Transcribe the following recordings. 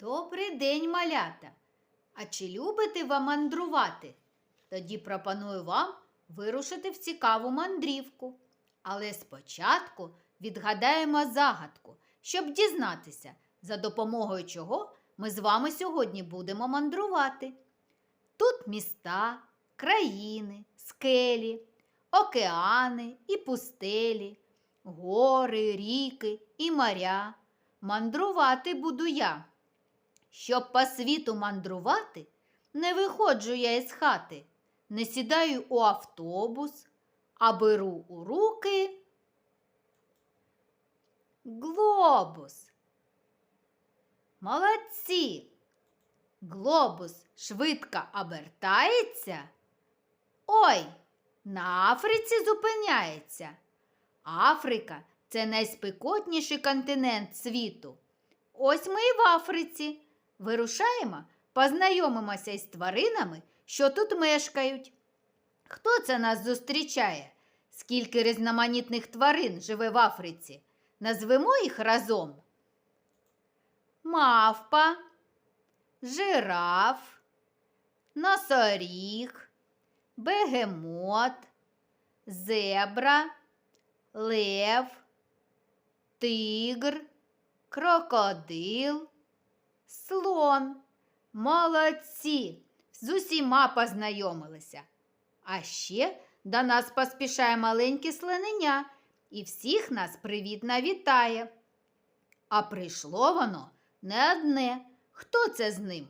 Добрий день, малята! А чи любите ви мандрувати? Тоді пропоную вам вирушити в цікаву мандрівку. Але спочатку відгадаємо загадку, щоб дізнатися, за допомогою чого ми з вами сьогодні будемо мандрувати. Тут міста, країни, скелі, океани і пустелі, гори, ріки і моря. Мандрувати буду я. Щоб по світу мандрувати, не виходжу я із хати, не сідаю у автобус, а беру у руки глобус. Молодці! Глобус швидко обертається. Ой, на Африці зупиняється. Африка це найспекотніший континент світу. Ось ми і в Африці. Вирушаємо, познайомимося із тваринами, що тут мешкають. Хто це нас зустрічає? Скільки різноманітних тварин живе в Африці? Назвемо їх разом. Мавпа, жираф, носоріг, бегемот, зебра, лев, тигр, крокодил, слон. Молодці! З усіма познайомилися. А ще до нас поспішає маленьке слонення і всіх нас привітно вітає. А прийшло воно не одне. Хто це з ним?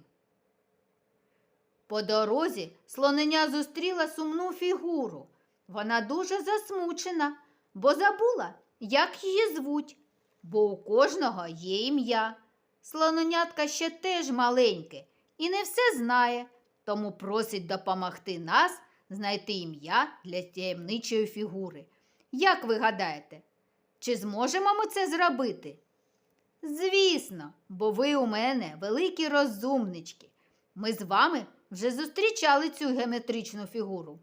По дорозі слонення зустріла сумну фігуру. Вона дуже засмучена, бо забула, як її звуть, бо у кожного є ім'я. Слоненятка ще теж маленьке і не все знає, тому просить допомогти нас знайти ім'я для таємничої фігури. Як ви гадаєте, чи зможемо ми це зробити? Звісно, бо ви у мене великі розумнички. Ми з вами вже зустрічали цю геометричну фігуру.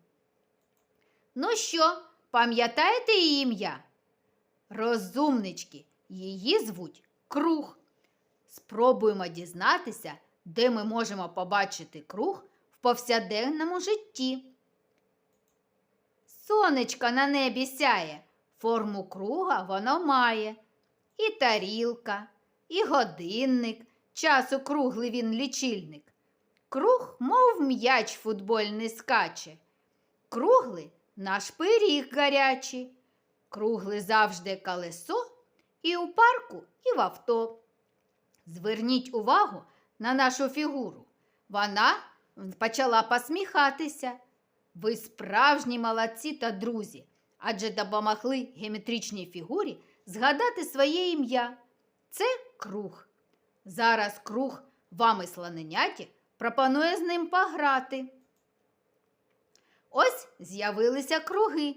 Ну що, пам'ятаєте її ім'я? Розумнички, її звуть круг. Спробуємо дізнатися, де ми можемо побачити круг в повсякденному житті. Сонечко на небі сяє, форму круга воно має. І тарілка, і годинник, часу круглий він лічильник. Круг, мов м'яч футбольний скаче. Круглий наш пиріг гарячий. Круглий завжди колесо і у парку, і в авто. Зверніть увагу на нашу фігуру. Вона почала посміхатися. Ви справжні молодці та друзі, адже допомогли геометричній фігурі згадати своє ім'я. Це круг. Зараз круг вами слоненяті пропонує з ним пограти. Ось з'явилися круги.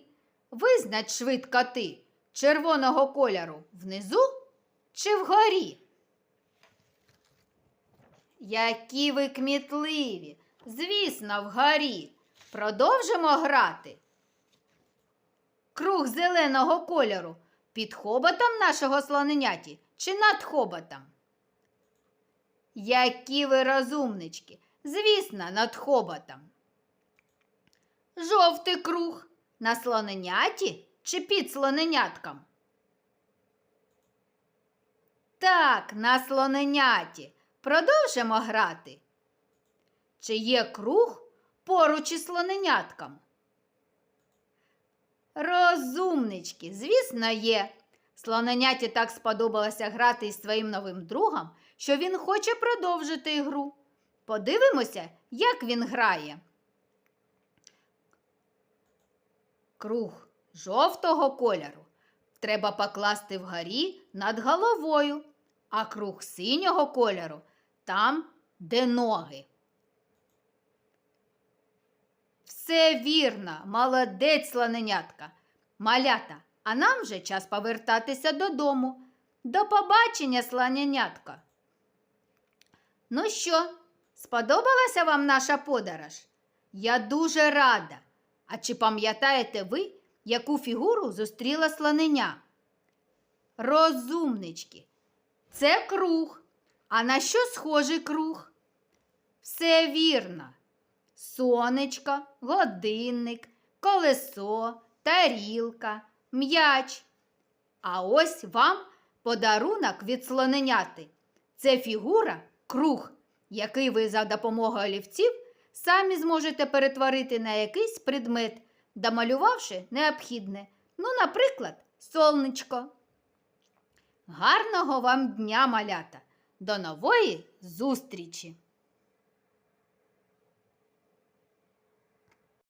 Визнач швидко ти червоного кольору внизу чи вгорі. Які ви кмітливі, звісно, вгорі. Продовжимо грати. Круг зеленого кольору під хоботом нашого слоненяті чи над хоботом? Які ви розумнички, звісно, над хоботом. Жовтий круг на слоненяті чи під слоненятком? Так, на слоненяті. Продовжимо грати. Чи є круг поруч із слоненятком? Розумнички, звісно, є. Слоненяті так сподобалося грати із своїм новим другом, що він хоче продовжити ігру. Подивимося, як він грає. Круг жовтого кольору треба покласти вгорі над головою, а круг синього кольору там, де ноги. Все вірно, молодець слоненятка. Малята, а нам вже час повертатися додому. До побачення, слоненятка. Ну що, сподобалася вам наша подорож? Я дуже рада. А чи пам'ятаєте ви, яку фігуру зустріла слоненя? Розумнички. Це круг. А на що схожий круг? Все вірно. Сонечко, годинник, колесо, тарілка, м'яч. А ось вам подарунок від слоненяти. Це фігура круг, який ви за допомогою олівців самі зможете перетворити на якийсь предмет, домалювавши необхідне. Ну, наприклад, сонечко. Гарного вам дня, малята! До нової зустрічі!